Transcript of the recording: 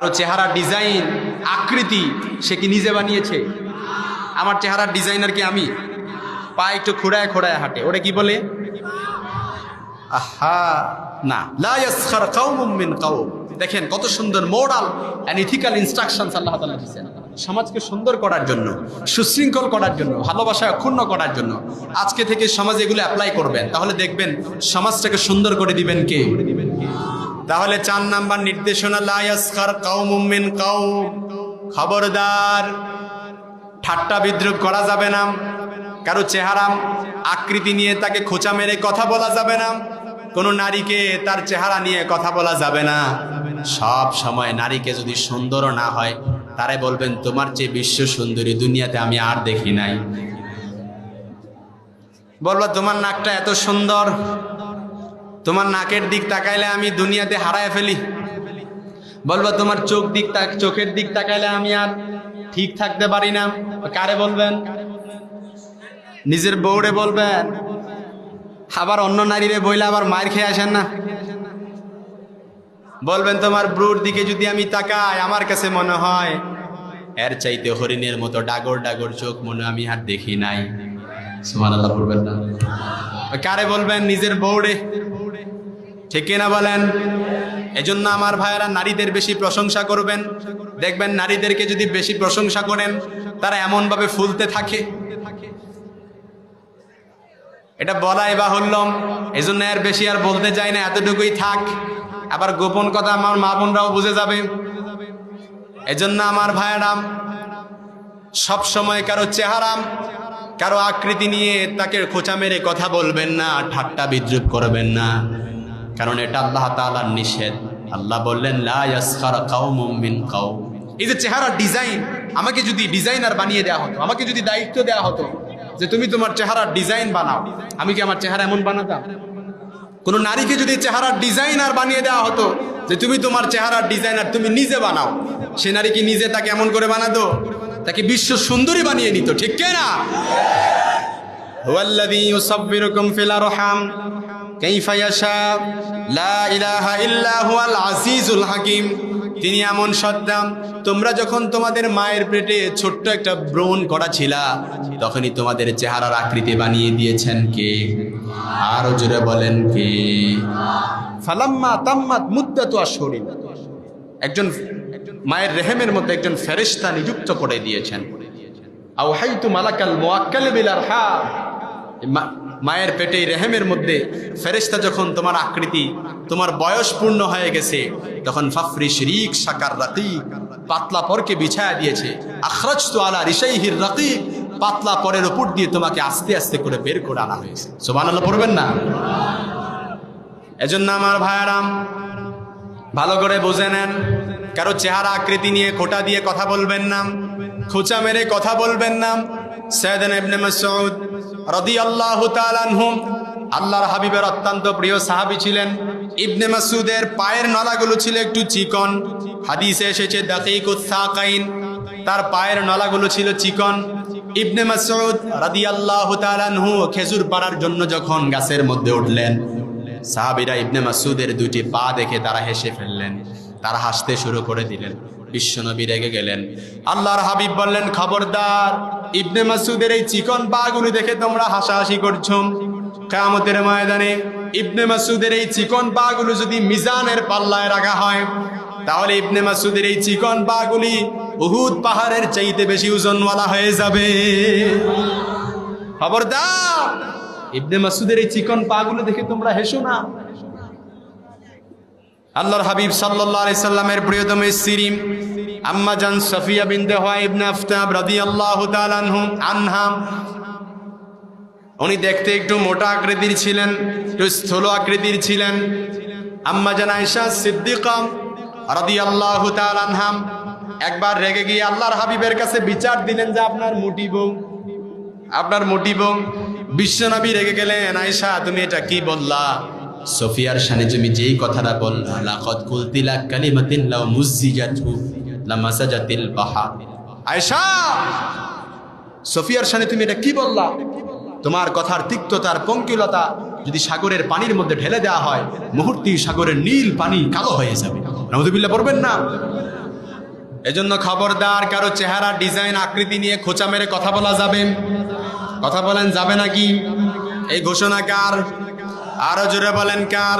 কারও চেহারা ডিজাইন, আকৃতি সে কি নিজে বানিয়েছে? আমার চেহারার ডিজাইনার কি আমি? পা একটু খোড়ায় খোড়ায় হাঁটে ওটা কি বলে? আহা, না। লা ইয়াসখার কাউমুম মিন কাউম। দেখেন কত সুন্দর moral and ethical instructions Allah দিয়েছেন। সমাজকে সুন্দর করার জন্য, সুশৃঙ্খল করার জন্য ভালোবাসায় অক্ষুণ্ণ করার জন্য আজকে থেকে সমাজে এগুলো অ্যাপ্লাই করবেন। তাহলে দেখবেন সমাজটাকে সুন্দর করে দিবেন কে? তাহলে চার নাম্বার নির্দেশনা, লা ইয়াসখার কাউমুম মিন কাউম খবরদার, ঠাট্টা বিদ্রুপ করা যাবে না। কারও চেহারা আকৃতি নিয়ে তাকে খোঁচা মেরে কথা বলা যাবে না। কোনো নারীকে তার চেহারা নিয়ে কথা বলা যাবে না। সব সময় নারীকে যদি সুন্দর না হয়, তারে বলবেন, তোমার যে বিশ্ব সুন্দরী দুনিয়াতে আমি আর দেখি নাই। বলব, তোমার নাকটা এত সুন্দর তোমার নাকের দিক তাকাইলে আমি দুনিয়াতে হারায় ফেলি। বলব, তোমার চোখ দিক চোখের দিক তাকাইলে আমি আর ঠিক থাকতে পারি না। কারে বলবেন? নিজের বউরে বলবেন। আবার অন্য নারীরে বইলে আবার মায়ের খেয়ে আসেন না। বলবেন, তোমার ব্রুর দিকে যদি আমি তাকাই, আমার কাছে মনে হয় এর চাইতে হরিণের মতো ডাগর ডাগর চোখ মনে আমি আর দেখি নাই। সুমান আল্লাহ বলবেন না। কারে বলবেন? নিজের বউরে। ঠিক কিনা বলেন? এজন্য আমার ভাইয়েরা নারীদের বেশি প্রশংসা করবেন। দেখবেন নারীদেরকে যদি বেশি প্রশংসা করেন, তারা এমনভাবে ফুলতে থাকে। এটা বলাই বা হল্লম এই জন্য আর বেশি আর বলতে চাই না, এতটুকুই থাক। আবার গোপন কথা আমার মা বোনরাও বুঝে যাবে। এজন্য আমার ভাইয়েরাম সব সময় কারও চেহারাম কারও আকৃতি নিয়ে তাকে খোঁচা মেরে কথা বলবেন না, ঠাট্টা বিদ্রুপ করবেন না। কারণ এটা আল্লাহ তাআলার নিষেধ। আল্লাহ বললেন, লা ইয়াসখার কাউমুম মিন কাউম এই যে চেহারার ডিজাইন, আমাকে যদি ডিজাইনার বানিয়ে দেওয়া হতো, আমাকে যদি দায়িত্ব দেওয়া হতো যে তুমি তোমার চেহারার ডিজাইন বানাও, আমি কি আমার চেহারা এমন বানাতাম? কোন নারীকে যদি চেহারার ডিজাইনার বানিয়ে দেওয়া হতো যে তুমি তোমার চেহারার ডিজাইনার তুমি নিজে বানাও, সে নারী কি নিজে তাকে এমন করে বানাতো? তাকে বিশ্ব সুন্দরী বানিয়ে নিত, ঠিক কে না হুয়াল্লাযী ইউসাব্বিরুকুম ফিল আরহাম কাইফা ইয়াশা? লা ইলাহা ইল্লা হুয়াল আজিজুল হাকিম। তিনি এমন সদ্দাম তোমরা যখন তোমাদের মায়ের পেটে ছোট্ট একটা ব্রণ করা ছিলা তখনই তোমাদের চেহারার আকৃতি বানিয়ে দিয়েছেন কে? আরও জোরে বলেন কে? ফালাম্মা তাম্মাত মুদ্দাতু আশহুরিন। একজন মায়ের রেহেমের মধ্যে একজন ফেরেশতা নিযুক্ত করে দিয়েছেন। আওহাইতু মালাকাল মুআক্কাল বিল আরহাম। মা- মায়ের পেটে রেহেমের মধ্যে ফেরেশতা যখন তোমার আকৃতি, তোমার বয়স পূর্ণ হয়ে গেছে, তখন ফাফরি শরিক সাকার রাকিক পাতলা পরকে বিছায়া দিয়েছে। আখরাজ তো আলা রিসাইহির রাকিক পাতলা পরের উপর দিয়ে তোমাকে আস্তে আস্তে করে বের করে আনা হয়েছে। সুবহানাল্লাহ, পড়বেন না? এজন্য আমার ভাইয়ারাম, ভালো করে বুঝে নেন। কারও চেহারা আকৃতি নিয়ে খোটা দিয়ে কথা বলবেন না। খোঁচা মেরে কথা বলবেন না। সৈয়দান ইবনে মাসউদ আল্লাহর হাবিবের অত্যন্ত প্রিয় সাহাবী ছিলেন। ইবনে মাসুদের পায়ের নলাগুলো ছিল একটু চিকন। হাদিসে এসেছে তার পায়ের নলাগুলো ছিল চিকন। ইবনে মাসউদ রাদিয়াল্লাহু তাআলা আনহু খেজুর পাড়ার জন্য যখন গাছের মধ্যে উঠলেন, সাহাবিরা ইবনে মাসুদের দুটি পা দেখে তারা হেসে ফেললেন। তারা হাসতে শুরু করে দিলেন। বিশ্বনবী রেগে গেলেন। আল্লাহর হাবিব বললেন, খবরদার ইবনে মাসুদের এই চিকন পাগুলি দেখে তোমরা হাসাহাসি করছ। কামতের ময়দানে ইবনে মাসুদের এই চিকন পাগুলো যদি মিজানের পাল্লায় রাখা হয়, তাহলে ইবনে মাসুদের এই চিকন পাগুলি উহুদ পাহাড়ের চাইতে বেশি ওজনওয়ালা হয়ে যাবে। খবরদার, ইবনে মাসুদের এই চিকন পাগুলো দেখে তোমরা হেসো না। আল্লাহর হাবিব সাল্লাল্লাহু আলাইহি সাল্লামের প্রিয়তম স্ত্রী আম্মা জান সাফিয়া বিনতে হুয়া ইবনে আফতাব রাদিয়াল্লাহু তাআলা আনহু, আনহা। উনি দেখতে একটু মোটা আকৃতির ছিলেন, একটু স্থূল আকৃতির ছিলেন। আম্মা জান আয়েশা সিদ্দিকা রাদিয়াল্লাহু তাআলা আনহা, একবার রেগে গিয়ে আল্লাহর হাবিবের কাছে বিচার দিলেন যে আপনার মুটি বউ, আপনার মোটি বোন বিশ্বনবী রেগে গেলেন আয়সা তুমি এটা কি বললা? সোফিয়ার সানে তুমি যেই কথাটা বললা, লাকাদ কুলতিলা কালিমাতিন লাউ মুজিজাতু লামাসাজাতিল বাহার আয়সা সোফিয়ার সানে তুমি এটা কি বললা? তোমার কথার তিক্ততার পঙ্কিলতা যদি সাগরের পানির মধ্যে ঢেলে দেওয়া হয়, মুহূর্তেই সাগরের নীল পানি কালো হয়ে যাবে। নজুবিল্লা পড়বেন না? এজন্য খবরদার, কারও চেহারা, ডিজাইন, আকৃতি নিয়ে খোঁচা মেরে কথা বলা যাবে। কথা বলেন, যাবে নাকি? এই ঘোষণা কার? আরও জোরে বলেন কার?